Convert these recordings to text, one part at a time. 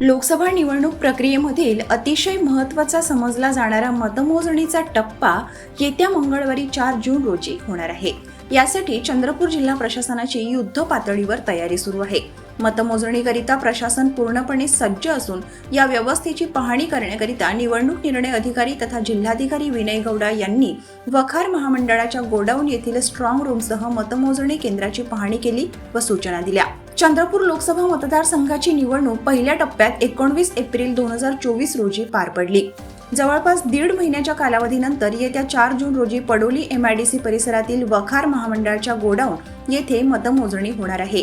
लोकसभा निवडणूक प्रक्रियेमधील अतिशय महत्त्वाचा समजला जाणारा मतमोजणीचा टप्पा येत्या मंगळवारी चार जून रोजी होणार आहे. यासाठी चंद्रपूर जिल्हा प्रशासनाची युद्ध पातळीवर तयारी सुरू आहे. मतमोजणीकरिता प्रशासन पूर्णपणे सज्ज असून या व्यवस्थेची पाहणी करण्याकरिता निवडणूक निर्णय अधिकारी तथा जिल्हाधिकारी विनय गौडा यांनी वखार महामंडळाच्या गोडाऊन येथील स्ट्रॉंग रूमसह मतमोजणी केंद्राची पाहणी केली व सूचना दिल्या. चंद्रपूर लोकसभा मतदारसंघाची निवडणूक पहिल्या टप्प्यात एकोणवीस एप्रिल दोन हजार चोवीस रोजी पार पडली. जवळपास दीड महिन्याच्या कालावधीनंतर येत्या चार जून रोजी पडोली एमआयडीसी परिसरातील वखार महामंडळाच्या गोडाऊन येथे मतमोजणी होणार आहे.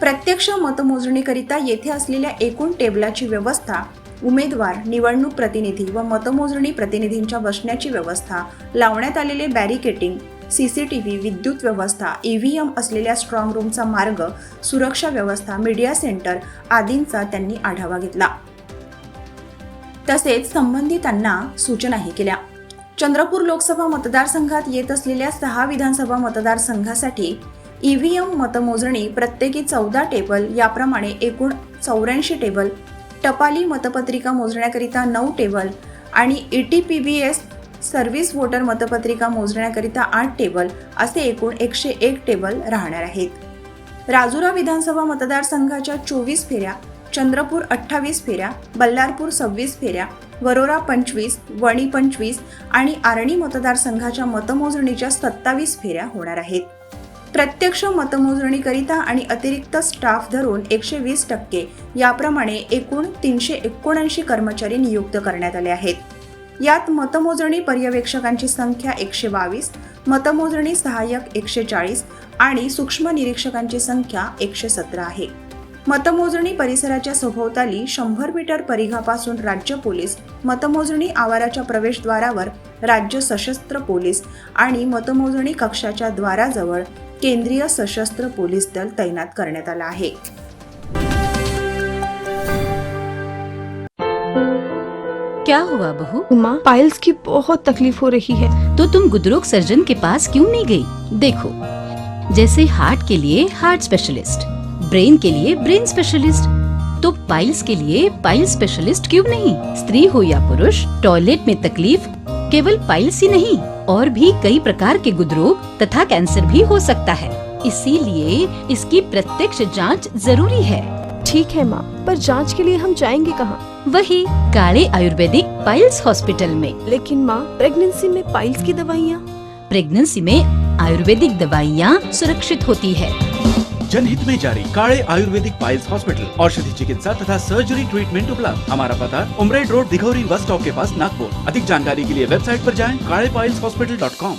प्रत्यक्ष मतमोजणीकरिता येथे असलेल्या एकूण टेबलाची व्यवस्था उमेदवार निवडणूक प्रतिनिधी व मतमोजणी प्रतिनिधींच्या बसण्याची व्यवस्था लावण्यात आलेले बॅरिकेटिंग सीसीटीव्ही विद्युत व्यवस्था ईव्हीएम असलेल्या स्ट्रॉंग रूमचा मार्ग सुरक्षा व्यवस्था मीडिया सेंटर आदींचा त्यांनी आढावा घेतला. तसेच संबंधितांना सूचनाही केल्या. चंद्रपूर लोकसभा मतदारसंघात येत असलेल्या सहा विधानसभा मतदारसंघासाठी ईव्हीएम मतमोजणी प्रत्येकी चौदा टेबल याप्रमाणे एकूण चौऱ्याऐंशी टेबल टपाली मतपत्रिका मोजण्याकरिता नऊ टेबल आणि E T P B S service voter मतपत्रिका मोजण्याकरिता आठ टेबल असे एकूण एकशे एक टेबल राहणार आहेत. राजुरा विधानसभा मतदारसंघाच्या चोवीस फेऱ्या चंद्रपूर अठ्ठावीस फेऱ्या बल्लारपूर सव्वीस फेऱ्या वरोरा पंचवीस वणी पंचवीस आणि आरणी मतदारसंघाच्या मतमोजणीच्या सत्तावीस फेऱ्या होणार आहेत. प्रत्यक्ष मतमोजणीकरिता आणि अतिरिक्त स्टाफ धरून एकशे वीस टक्के याप्रमाणे एकूण तीनशे एकोणऐंशी कर्मचारी नियुक्त करण्यात आले आहेत. यात मतमोजणी पर्यवेक्षकांची संख्या एकशे बावीस मतमोजणी सहाय्यक एकशे चाळीस आणि सूक्ष्म निरीक्षकांची संख्या एकशे सतरा आहे. मतमोजणी परिसराच्या सभोवताली शंभर मीटर परिघापासून राज्य पोलीस मतमोजणी आवाराच्या प्रवेशद्वारावर राज्य सशस्त्र पोलीस आणि मतमोजणी कक्षाच्या द्वाराजवळ केंद्रीय सशस्त्र पोलीस दल तैनात करण्यात आला आहे. क्या हुआ बहू? माँ पाइल्स की बहुत तकलीफ़ हो रही है। तो तुम गुदरोग सर्जन के पास क्यों नहीं गई? देखो जैसे हार्ट के लिए हार्ट स्पेशलिस्ट ब्रेन के लिए ब्रेन स्पेशलिस्ट तो पाइल्स के लिए पाइल स्पेशलिस्ट क्यों नहीं? स्त्री हो या पुरुष टॉयलेट में तकलीफ़ केवल पाइल्स ही नहीं और भी कई प्रकार के गुदरोग तथा कैंसर भी हो सकता है। इसीलिए इसकी प्रत्यक्ष जाँच ज़रूरी है। ठीक है माँ पर जाँच के लिए हम जाएँगे कहाँ? वही काले आयुर्वेदिक पाइल्स हॉस्पिटल में। लेकिन माँ प्रेगनेंसी में पाइल्स की दवाइयाँ? प्रेगनेंसी में आयुर्वेदिक दवाइयाँ सुरक्षित होती है। जनहित में जारी काले आयुर्वेदिक पाइल्स हॉस्पिटल औषधि चिकित्सा तथा सर्जरी ट्रीटमेंट उपलब्ध। हमारा पता Umred road Dighori bus stop के पास नागपुर। अधिक जानकारी के लिए वेबसाइट पर जाएँ काले पाइल्स हॉस्पिटल डॉट कॉम